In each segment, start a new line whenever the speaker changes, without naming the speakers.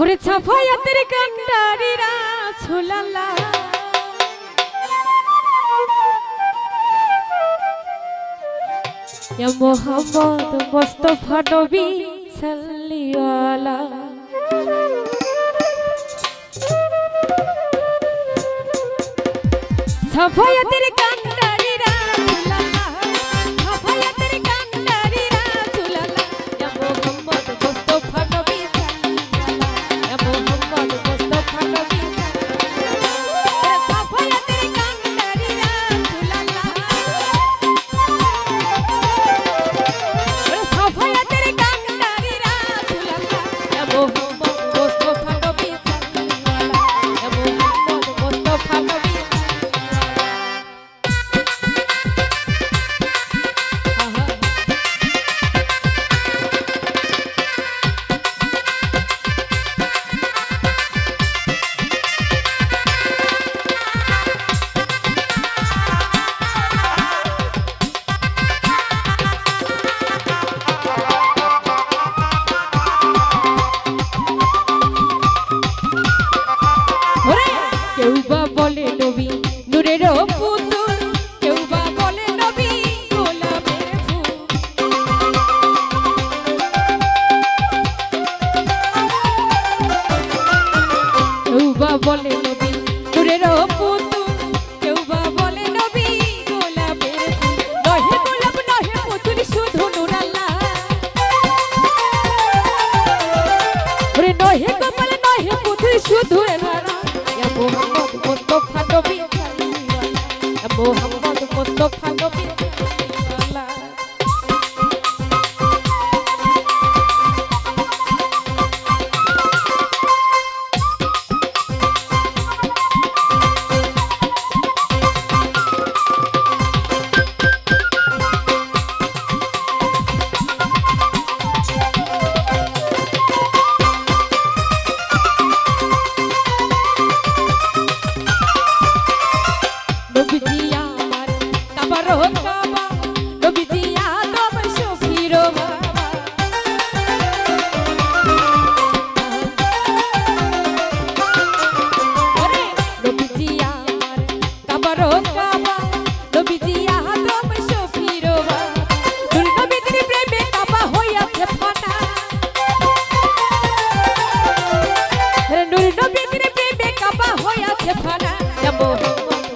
ওরে ছাফায়াতের কান্ডারিরা ছোলালা या मोहम्मद मुस्तफा नबी सल्लियाला सफाया तेरे 说对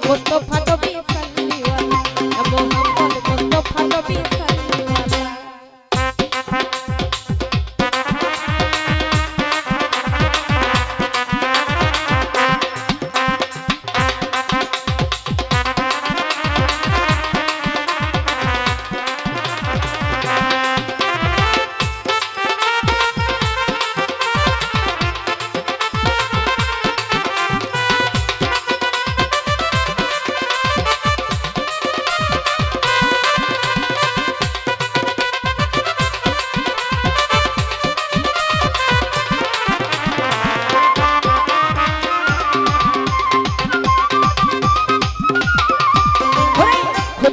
কত ফাঁক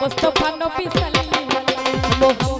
Mustafa Nabi Sallallahu Alaihi Wasallam